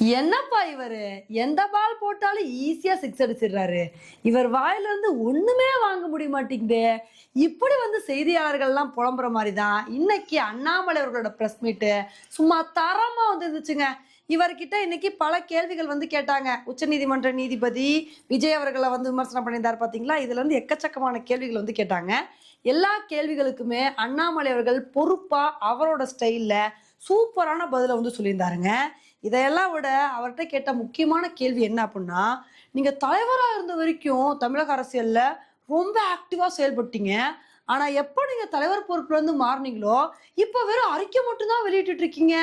என்னப்பா இவரு? எந்த பால் போட்டாலும் ஈஸியா சிக்ஸ் அடிச்சிடுறாரு. இவர் வாயில இருந்து ஒண்ணுமே வாங்க முடிய மாட்டேங்குதே இப்படி வந்து செய்தியாளர்கள்லாம் புலம்புற மாதிரி தான் இன்னைக்கு அண்ணாமலை அவர்களோட ப்ரெஸ் மீட்டு சும்மா தரமா வந்து இருந்துச்சுங்க இவர்கிட்ட இன்னைக்கு பல கேள்விகள் வந்து கேட்டாங்க. உச்சநீதிமன்ற நீதிபதி விஜய் அவர்களை வந்து விமர்சனம் பண்ணியிருந்தார் பாத்தீங்களா? இதுல இருந்து எக்கச்சக்கமான கேள்விகள் வந்து கேட்டாங்க. எல்லா கேள்விகளுக்குமே அண்ணாமலை அவர்கள் பொறுப்பா அவரோட ஸ்டைல்ல சூப்பரான பதிலை வந்து சொல்லியிருந்தாருங்க. இதையெல்லாம் விட அவர்கிட்ட கேட்ட முக்கியமான கேள்வி என்ன அப்படின்னா நீங்க தலைவராக இருந்த வரைக்கும் தமிழக அரசியல்ல ரொம்ப ஆக்டிவா செயல்பட்டீங்க. ஆனா எப்போ நீங்க தலைவர் பொறுப்புல இருந்து மாறுனீங்களோ இப்போ வெறும் அறிக்கை மட்டும்தான் வெளியிட்டு இருக்கீங்க.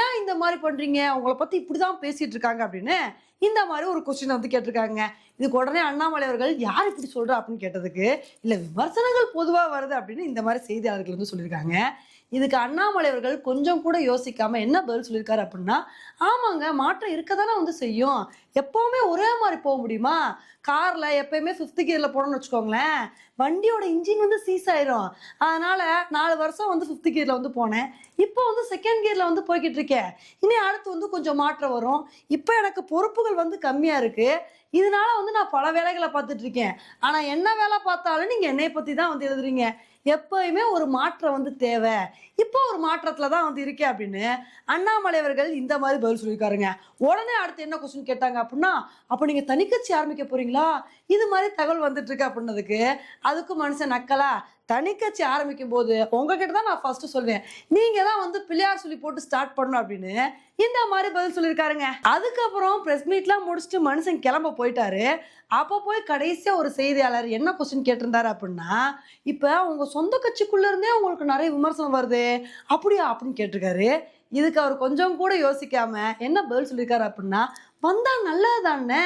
ஏன் இந்த மாதிரி பண்றீங்க? உங்களை பத்தி இப்படிதான் பேசிட்டு இருக்காங்க அப்படின்னு இந்த மாதிரி ஒரு கொஸ்டின் வந்து கேட்டிருக்காங்க. இதுக்கு உடனே அண்ணாமலை அவர்கள் யார் இப்படி சொல்றா? அப்படின்னு கேட்டதுக்கு இல்ல விமர்சனங்கள் பொதுவா வருது அப்படின்னு இந்த மாதிரி செய்தியாளர்கள் வந்து சொல்லியிருக்காங்க. இதுக்கு அண்ணாமலை அவர்கள் கொஞ்சம் கூட யோசிக்காம என்ன பதில் சொல்லியிருக்காரு அப்படின்னா ஆமாங்க மாற்றம் இருக்க தானே வந்து செய்யும். எப்பவுமே ஒரே மாதிரி போக முடியுமா? கார்ல எப்பயுமே ஃபிஃப்த் கியர்ல போனோம்னு வச்சுக்கோங்களேன். வண்டியோட இன்ஜின் வந்து சீஸ் ஆயிரும். அதனால நாலு வருஷம் வந்து ஃபிஃப்த் கியர்ல வந்து போனேன். இப்போ வந்து செகண்ட் கியர்ல வந்து போய்கிட்டு இருக்கேன். இனி அடுத்து வந்து கொஞ்சம் மாற்றம் வரும். இப்போ எனக்கு பொறுப்பு பொறுப்புகள் வந்து கம்மியா இருக்கு. இதனால வந்து நான் பல வேலைகளை பார்த்துட்டு இருக்கேன். ஆனா என்ன வேலை பார்த்தாலும் நீங்க என்னை பத்தி தான் வந்து எழுதுறீங்க. எப்பயுமே ஒரு மாற்றம் வந்து தேவை. இப்போ ஒரு மாற்றத்தில் தான் வந்து இருக்கேன் அப்படின்னு அண்ணாமலை அவர்கள் இந்த மாதிரி பதில் சொல்லியிருக்காருங்க. உடனே அடுத்து என்ன கொஸ்டின் கேட்டாங்க அப்படின்னா அப்போ நீங்கள் தனிக்கட்சி ஆரம்பிக்க போறீங்களா? இது மாதிரி தகவல் வந்துட்டு இருக்கு அப்படின்னதுக்கு அதுக்கும் மனுஷன் நக்கலா? தனிக்கட்சி ஆரம்பிக்கும் போது உங்ககிட்ட தான் நான் ஃபர்ஸ்ட் சொல்வேன். நீங்க தான் வந்து பிள்ளையார் சொல்லி போட்டு ஸ்டார்ட் பண்ணணும் அப்படின்னு இந்த மாதிரி பதில் சொல்லியிருக்காருங்க. அதுக்கப்புறம் ப்ரெஸ் மீட்லாம் முடிச்சுட்டு மனுஷன் கிளம்ப போயிட்டாரு. அப்போ போய் கடைசியாக ஒரு செய்தியாளர் என்ன கொஸ்டின் கேட்டிருந்தாரு அப்படின்னா இப்போ உங்கள் சொந்த கட்சிக்குள்ள இருந்தே உங்களுக்கு நிறைய விமர்சனம் வருது அப்படியா? அப்படின்னு கேட்டிருக்காரு. இதுக்கு அவர் கொஞ்சம் கூட யோசிக்காம என்ன பதில் சொல்லியிருக்காரு அப்படின்னா வந்தா நல்லது தானே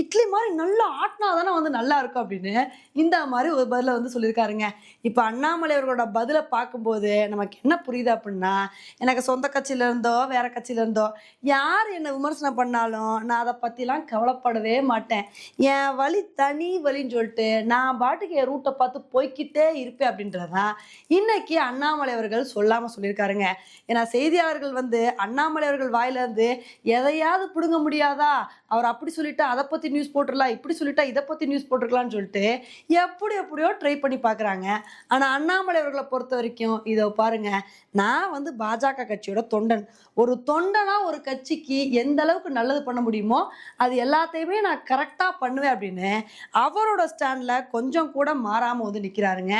இட்லி மாதிரி நல்லா ஆட்டினா தானே வந்து நல்லா இருக்கும் அப்படின்னு இந்த மாதிரி ஒரு பதிலை வந்து சொல்லியிருக்காருங்க. இப்போ அண்ணாமலை அவர்களோட பதிலை பார்க்கும்போது நமக்கு என்ன புரியுது அப்படின்னா எனக்கு சொந்த கட்சியில இருந்தோ வேற கட்சியில இருந்தோ யார் என்னை விமர்சனம் பண்ணாலும் நான் அதை பற்றிலாம் கவலைப்படவே மாட்டேன். என் வழி தனி வழின்னு சொல்லிட்டு நான் பாட்டுக்கு என் ரூட்டை பார்த்து போய்கிட்டே இருப்பேன் அப்படின்றதான் இன்னைக்கு அண்ணாமலை அவர்கள் சொல்லாமல் சொல்லியிருக்காருங்க. ஏன்னா செய்தியாளர்கள் வந்து அண்ணாமலை அவர்கள் வாயிலிருந்து எதையாவது பிடுங்க முடியும். முடியாதா அவர் அப்படி சொல்லிட்டா அதை பற்றி நியூஸ் போட்டுடலாம் இப்படி சொல்லிட்டா இதை பற்றி நியூஸ் போட்டிருக்கலாம்னு சொல்லிட்டு எப்படி எப்படியோ ட்ரை பண்ணி பார்க்குறாங்க. ஆனால் அண்ணாமலை அவர்களை பொறுத்த வரைக்கும் இதை பாருங்கள் நான் வந்து பாஜக கட்சியோட தொண்டன். ஒரு தொண்டனாக ஒரு கட்சிக்கு எந்த அளவுக்கு நல்லது பண்ண முடியுமோ அது எல்லாத்தையுமே நான் கரெக்டாக பண்ணுவேன் அப்படின்னு அவரோட ஸ்டாண்டில் கொஞ்சம் கூட மாறாமல் வந்து நிற்கிறாருங்க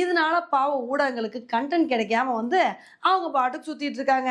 இதனால பாவ ஊடகங்களுக்கு கண்டென்ட் கிடைக்காம வந்து அவங்க பாட்டுக்கு சுற்றிட்டு இருக்காங்க.